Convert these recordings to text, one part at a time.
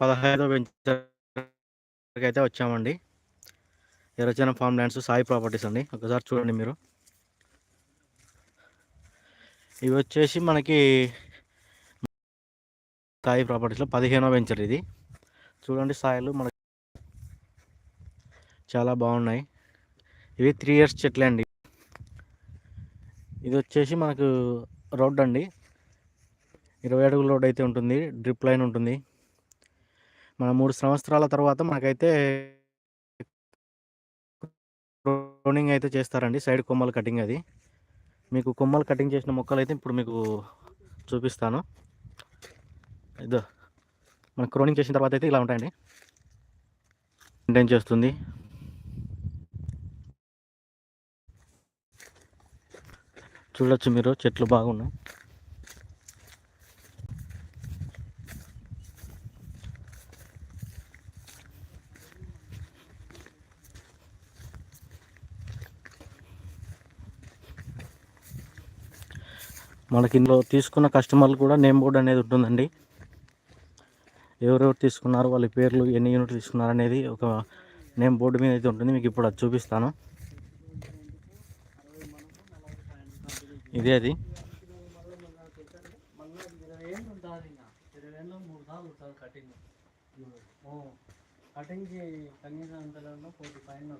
పదహైదో వెంచర్కి అయితే వచ్చామండి. Errachana farm lands Sai properties అండి. ఒకసారి చూడండి మీరు. ఇవి వచ్చేసి మనకి సాయి ప్రాపర్టీస్లో పదిహేనో వెంచర్ ఇది. చూడండి సాయిలు మనకి చాలా బాగున్నాయి. ఇవి త్రీ ఇయర్స్ చెట్లే అండి. ఇది వచ్చేసి మనకు రోడ్ అండి ఇరవై అడుగుల రోడ్ అయితే ఉంటుంది. డ్రిప్ లైన్ ఉంటుంది. మన మూడు సంవత్సరాల తర్వాత మనకైతే ప్రూనింగ్ అయితే చేస్తారండి. సైడ్ కొమ్మలు కటింగ్ అది. మీకు కొమ్మలు కటింగ్ చేసిన మొక్కలు అయితే ఇప్పుడు మీకు చూపిస్తాను. ఇదో మన క్రోనింగ్ చేసిన తర్వాత అయితే ఇలా ఉంటాయండి. మెయింటైన్ చేస్తుంది. చూడొచ్చు మీరు చెట్లు బాగున్నాయి. మనకి ఇందులో తీసుకున్న కస్టమర్లు కూడా నేమ్ బోర్డ్ అనేది ఉంటుందండి. ఎవరెవరు తీసుకున్నారు వాళ్ళ పేర్లు ఎన్ని యూనిట్లు తీసుకున్నారు అనేది ఒక నేమ్ బోర్డు మీద అయితే ఉంటుంది. మీకు ఇప్పుడు అది చూపిస్తాను. ఇదే అది. కటింగ్కి కనీసం కోటి పైన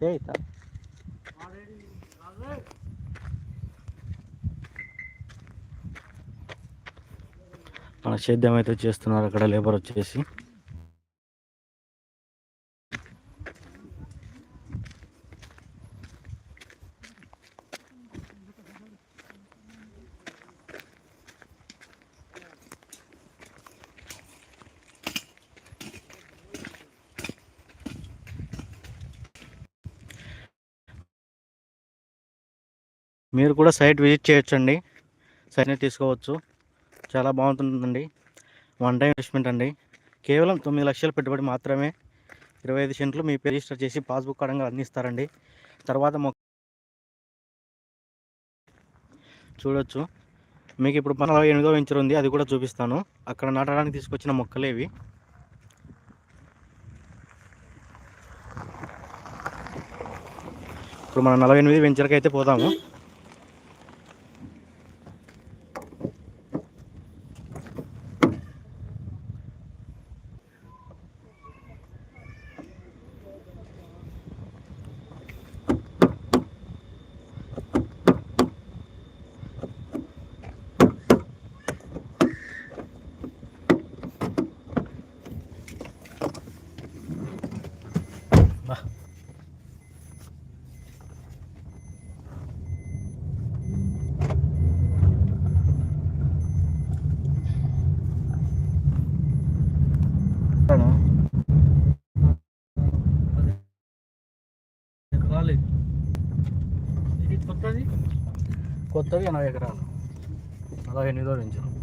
చేయితా. మన సేద్యం అయితే చేస్తున్నారు అక్కడ లేబర్ వచ్చేసి. మీరు కూడా సైట్ విజిట్ చేయొచ్చండి. సైట్ని తీసుకోవచ్చు. చాలా బాగుంటుందండి. వన్ టైం ఇన్వెస్ట్మెంట్ అండి. కేవలం తొమ్మిది లక్షల పెట్టుబడి మాత్రమే ఇరవై ఐదు సెంట్లు మీ పేరు రిజిస్టర్ చేసి పాస్బుక్ కడంగా అందిస్తారండి. తర్వాత మొక్క చూడొచ్చు. మీకు ఇప్పుడు మన ఎనిమిదో వెంచర్ ఉంది. అది కూడా చూపిస్తాను. అక్కడ నాటడానికి తీసుకొచ్చిన మొక్కలే ఇవి ఇప్పుడు మనం నలభై ఎనిమిది వెంచర్కి అయితే పోదాము. రాలేదు ఇది కొత్తది? కొత్తది ఎనభై ఎకరాలు. నలభై ఎనిమిదో వెంచర్